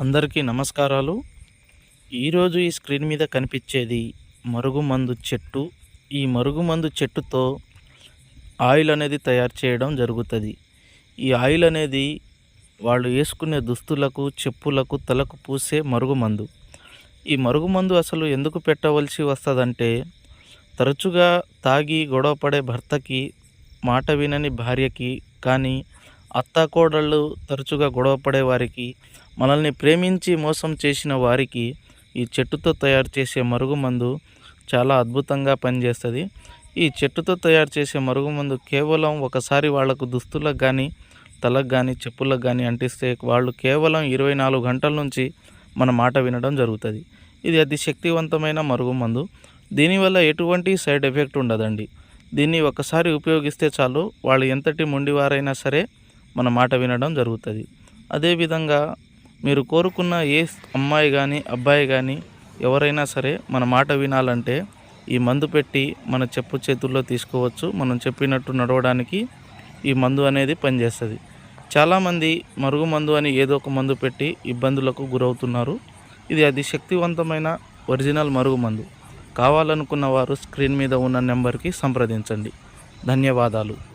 అందరికీ నమస్కారాలు. ఈరోజు ఈ స్క్రీన్ మీద కనిపించేది మరుగుమందు చెట్టు. ఈ మరుగుమందు చెట్టుతో ఆయిల్ అనేది తయారు చేయడం జరుగుతుంది. ఈ ఆయిల్ అనేది వాళ్ళు వేసుకునే దుస్తులకు చెప్పులకు తలకు పూసే మరుగుమందు. ఈ మరుగుమందు అసలు ఎందుకు పెట్టవలసి వస్తుందంటే తరచుగా తాగి గొడవపడే భర్తకి మాట వినని భార్యకి కానీ అత్తాకోడళ్ళు తరచుగా గొడవపడే వారికి మనల్ని ప్రేమించి మోసం చేసిన వారికి ఈ చెట్టుతో తయారు చేసే మరుగుమందు చాలా అద్భుతంగా పనిచేస్తుంది. ఈ చెట్టుతో తయారు చేసే మరుగుమందు కేవలం ఒకసారి వాళ్ళకు దుస్తులకు కానీ తలకు కానీ చెప్పులకు కానీ అంటిస్తే వాళ్ళు కేవలం ఇరవై నాలుగు గంటల నుంచి మన మాట వినడం జరుగుతుంది. ఇది అతి శక్తివంతమైన మరుగుమందు. దీనివల్ల ఎటువంటి సైడ్ ఎఫెక్ట్ ఉండదండి. దీన్ని ఒకసారి ఉపయోగిస్తే చాలు వాళ్ళు ఎంతటి మొండివారైనా సరే మన మాట వినడం జరుగుతుంది. అదేవిధంగా మీరు కోరుకున్న ఏ అమ్మాయి కానీ అబ్బాయి కానీ ఎవరైనా సరే మన మాట వినాలంటే ఈ మందు పెట్టి మన చెప్పు చేతుల్లో తీసుకోవచ్చు. మనం చెప్పినట్టు నడవడానికి ఈ మందు అనేది పనిచేస్తుంది. చాలామంది మరుగు మందు అని ఏదో ఒక మందు పెట్టి ఇబ్బందులకు గురవుతున్నారు. ఇది అది శక్తివంతమైన ఒరిజినల్ మరుగు మందు. కావాలనుకున్న వారు స్క్రీన్ మీద ఉన్న నెంబర్కి సంప్రదించండి. ధన్యవాదాలు.